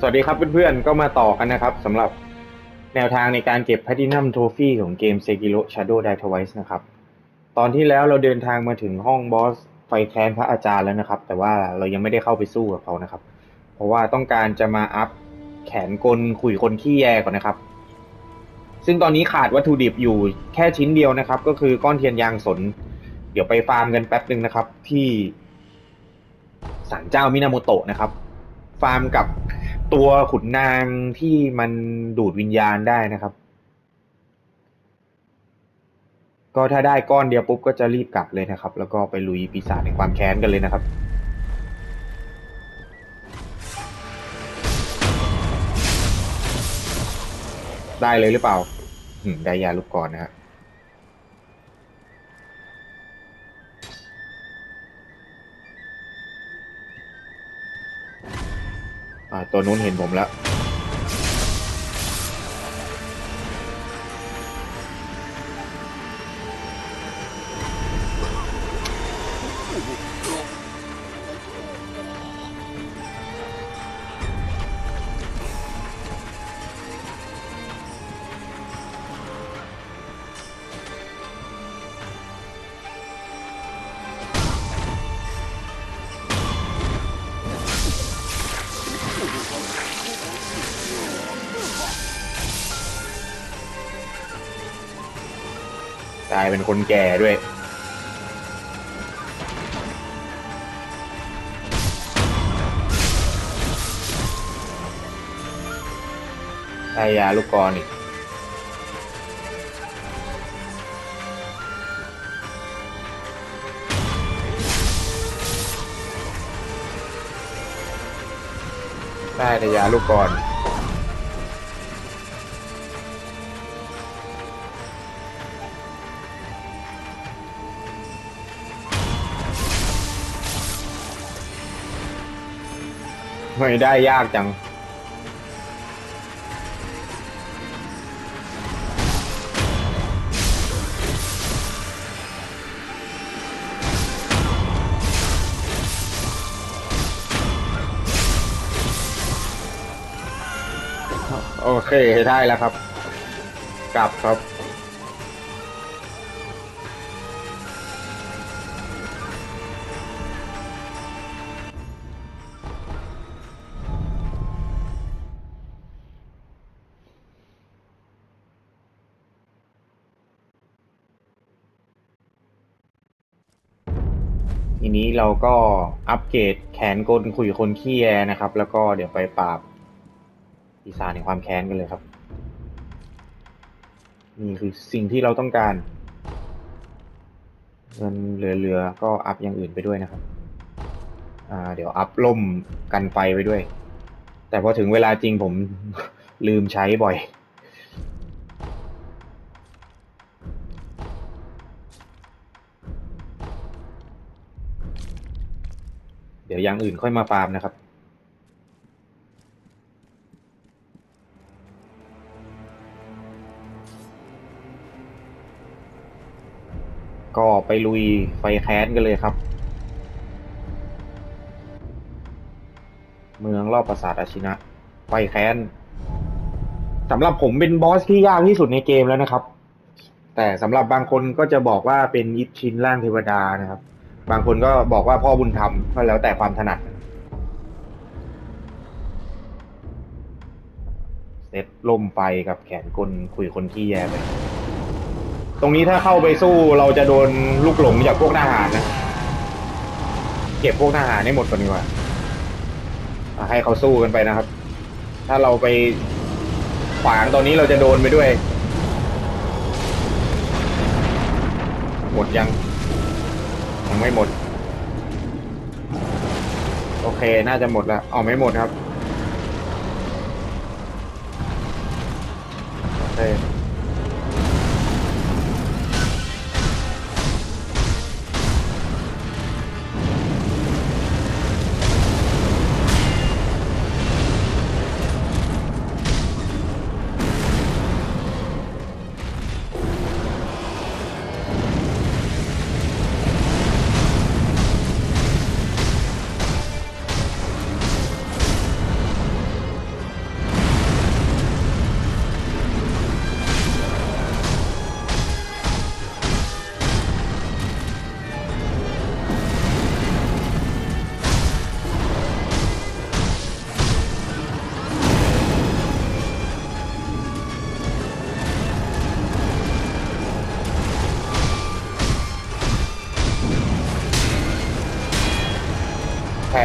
สวัสดีครับเพื่อนๆ ก็มาต่อกันนะครับสำหรับแนวทางในการเก็บแพ t ตินัมโทฟี่ของเกม Sekiro Shadow Die Twice นะครับ ตอนที่แล้วเราเดินทางมาถึงห้องบอสไฟแคนพระอาจารย์แล้วนะครับ แต่ว่าเรายังไม่ได้เข้าไปสู้กับเขานะครับ เพราะว่าต้องการจะมาอัพแขนกลขุยคนขี้แยก่อนนะครับ ซึ่งตอนนี้ขาดวัตถุดิบอยู่แค่ชิ้นเดียวนะครับ ก็คือก้อนเทียนยางสน เดี๋ยวไปฟาร์มกันแป๊บหนึ่งนะครับ ที่ศาลเจ้ามินาโมโตะนะครับ ฟาร์มกับ ตัวขุนนางที่มันดูดวิญญาณได้นะครับ ก็ถ้าได้ก้อนเดียวปุ๊บก็จะรีบกลับเลยนะครับ แล้วก็ไปลุยปีศาจในความแค้นกันเลยนะครับ ได้เลยหรือเปล่าได้ยาลูกกรอนนะฮะ ตัวนู้นเห็นผมแล้ว ลายเป็นคนแก่ด้วยได้ยาลูกกรอนอีก ได้แต่ยาลูกกรอ ไม่ได้ยากจัง โอเคได้แล้วครับ กลับครับ นี้เราก็อัปเกรดแขนกลคุยคนขี้แยนะครับ แล้วก็เดี๋ยวไปปราบปีศาจในความแค้นกันเลยครับ นี่คือสิ่งที่เราต้องการเงินเหลือๆก็อัพอย่างอื่นไปด้วยนะครับ อ่า เดี๋ยวอัพล่มกันไฟไปด้วย แต่พอถึงเวลาจริงผมลืมใช้บ่อย ดี๋ยวอย่างอื่นค่อยมาฟาร์มนะครับ ก็ไปลุยไฟแค้นกันเลยครับ เมืองรอบปราสาทอาชินะ ไฟแค้นสำหรับผมเป็นบอสที่ยากที่สุดในเกมแล้วนะครับ แต่สำหรับบางคนก็จะบอกว่าเป็นยิปชินร่างเทวดานะครับ บางคนก็บอกว่าพ่อบุญธรรมก็แล้วแต่ความถนัดเซตล่มไฟกับแขนกลคุยคนขี้แย่ไป ตรงนี้ถ้าเข้าไปสู้เราจะโดนลูกหลงจากพวกทหารนะ เก็บพวกทหารให้หมดก่อนดีกว่าให้เขาสู้กันไปนะครับ ถ้าเราไปขวางตอนนี้เราจะโดนไปด้วย หมดยัง ยังไม่หมด โอเค น่าจะหมดแล้วอ๋อไม่หมดครับ โอเค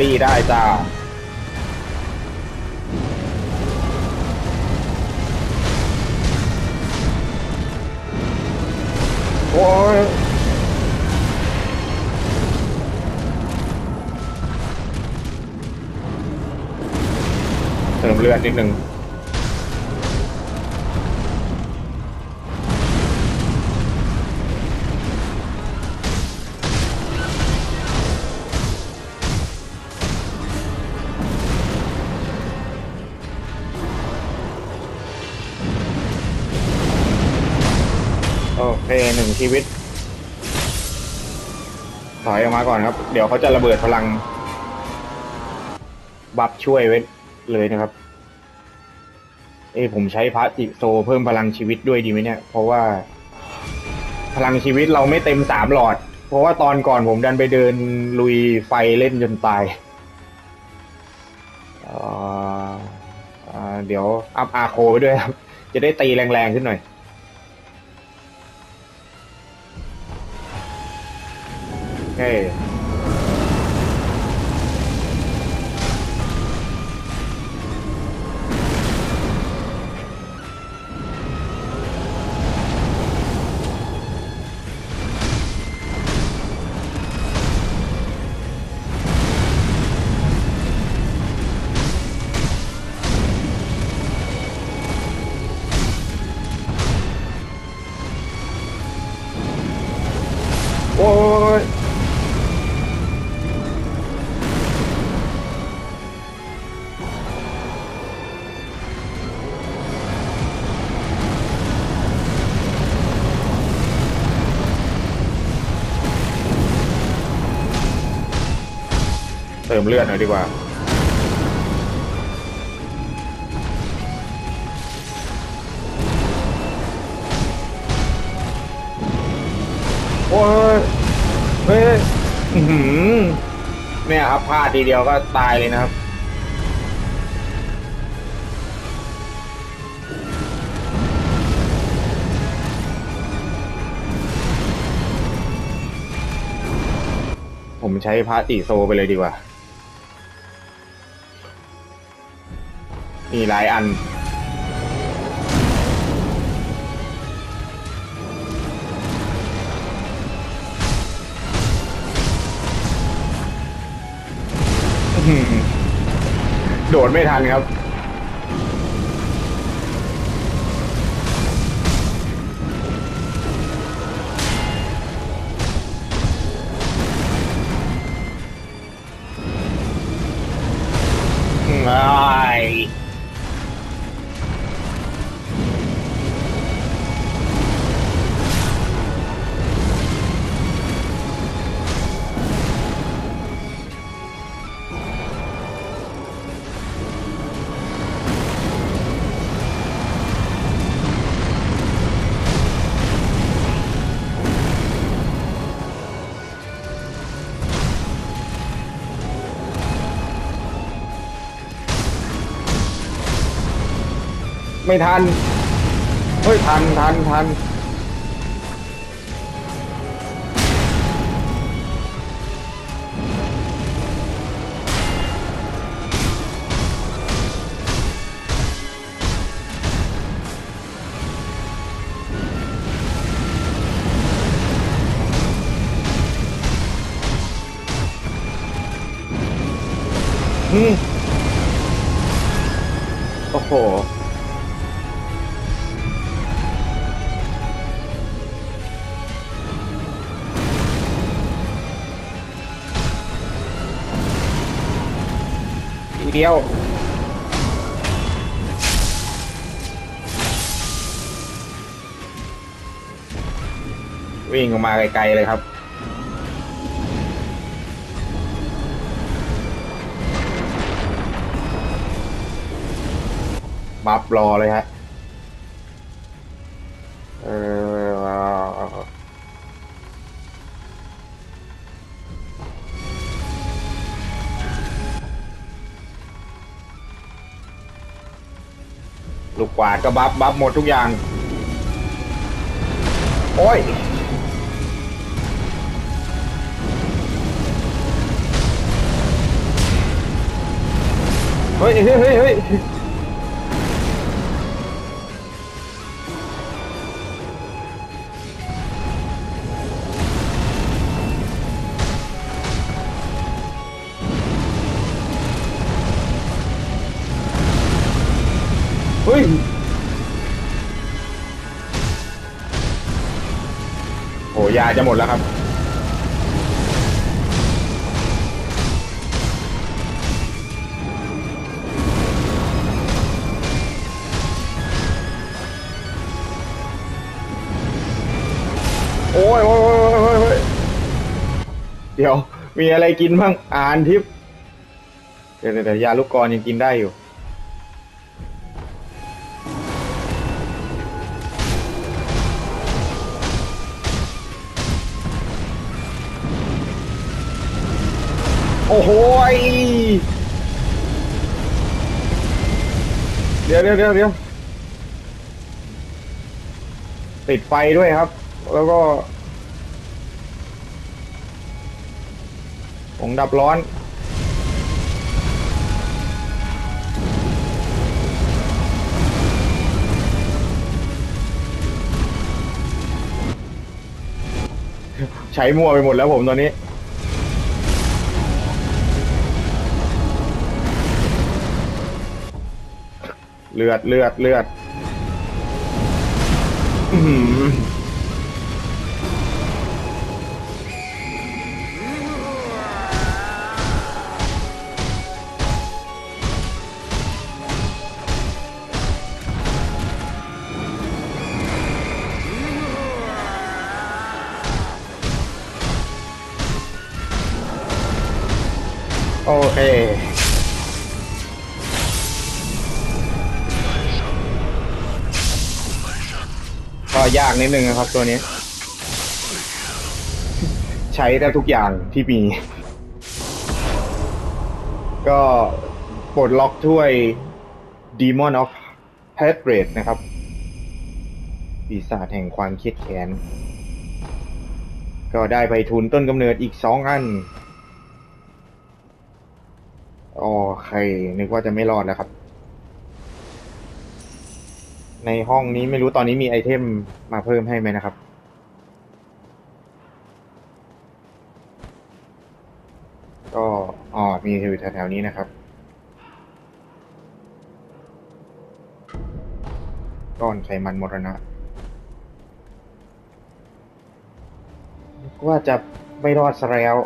รี่ได้จ้า โอ้ยเติมเลือดนิดนึง ชีวิต ถอยออกมาก่อนครับ เดี๋ยวเขาจะระเบิดพลัง บัฟช่วยไว้เลยนะครับ เอ้ผมใช้พระจิโซเพิ่มพลังชีวิตด้วยดีไหมเนี่ย เพราะว่า พลังชีวิตเราไม่เต็มสามหลอด เพราะว่าตอนก่อนผมดันไปเดินลุยไฟเล่นจนตายเเเดี๋ยวอัพอาโคไปด้วยครับ จะได้ตีแรงๆขึ้นหน่อย โติมเลือดหน่อยดีกว่าโอ้ยเฮ้ยอื้อหือเนี่ยครับพลาดทีเดียวก็ตายเลยนะครับผมใช้พระติโซไปเลยดีกว่า มีหลายอัน โดดไม่ทันครับ ไม่ทัน เฮ้ย ทันทันทัน เดียววิ่งออกมาไกลๆเลยครับ บัฟรอเลยฮะ เออ วาดก็บัฟบัฟหมดทุกอย่าง โอ้ย เฮ้ยเฮ้ยเฮ้ย หมดแล้วครับโอ้ยโอ้ยโอ้ยโอ้ยโอ้ยเดี๋ยว มีอะไรกินบ้างอ่านทิปเดี๋ยวเดี๋ยวเดี๋ยวยาลูกกรอยังกินได้อยู่ โอ้โหยเดี๋ยวเดี๋ยวเดี๋ยวเดี๋ยวติดไฟด้วยครับ แล้วก็ผงดับร้อน ใช้มั่วไปหมดแล้วผมตอนนี้ เลือดเลือดเลือดอื้อหือโอเค ยากนิดนึงนะครับตัวนี้ ใช้ได้ทุกอย่างที่มี ก็ปลดล็อกถ้วย Demon of Hatred นะครับ ปีศาจแห่งความเครียดแค้น ก็ได้ไปทุนต้นกำเนิดอีกสองอัน โอเค นึกว่าจะไม่รอดแล้วครับ ในห้องนี้ไม่รู้ตอนนี้มีไอเทมมาเพิ่มให้ไหมนะครับ ก็อ๋อมีอยู่แถวๆนี้นะครับ ก้อนไขมันมรณะว่าจะไม่รอดซะแล้ว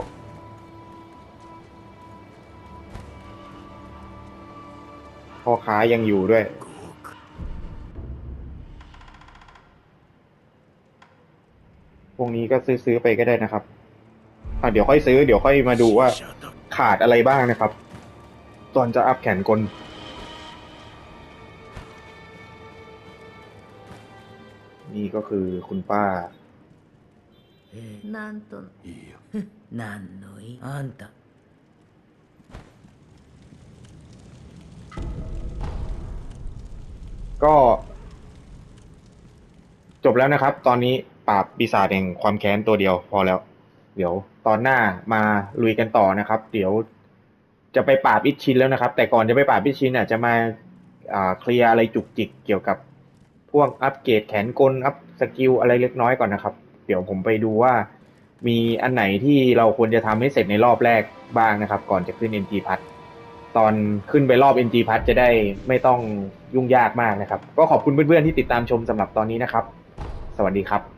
พ่อค้ายังอยู่ด้วย วกนี้ก็ซื้อๆไปก็ได้นะครับ อ่ะเดี๋ยวค่อยซื้อ เดี๋ยวค่อยมาดูว่าขาดอะไรบ้างนะครับ ตอนจะอัพแขนกล นี่ก็คือคุณป้า なんといいよなんのいあんた ก็ จบแล้วนะครับ ตอนนี้ ปราบปีศาจแห่งความแค้นตัวเดียวพอแล้ว เดี๋ยวตอนหน้ามาลุยกันต่อนะครับ เดี๋ยวจะไปปราบอิชชินแล้วนะครับ แต่ก่อนจะไปปราบอิชชินอะจะมาเคลียร์อะไรจุกจิกเกี่ยวกับพวกอัปเกรดแขนกลอัพสกิลอะไรเล็กน้อยก่อนนะครับ เดี๋ยวผมไปดูว่ามีอันไหนที่เราควรจะทำให้เสร็จในรอบแรกบ้างนะครับ ก่อนจะขึ้น NG พัทตอนขึ้นไปรอบ NG พัทจะได้ไม่ต้องยุ่งยากมากนะครับ ก็ขอบคุณเพื่อนๆที่ติดตามชมสำหรับตอนนี้นะครับ สวัสดีครับ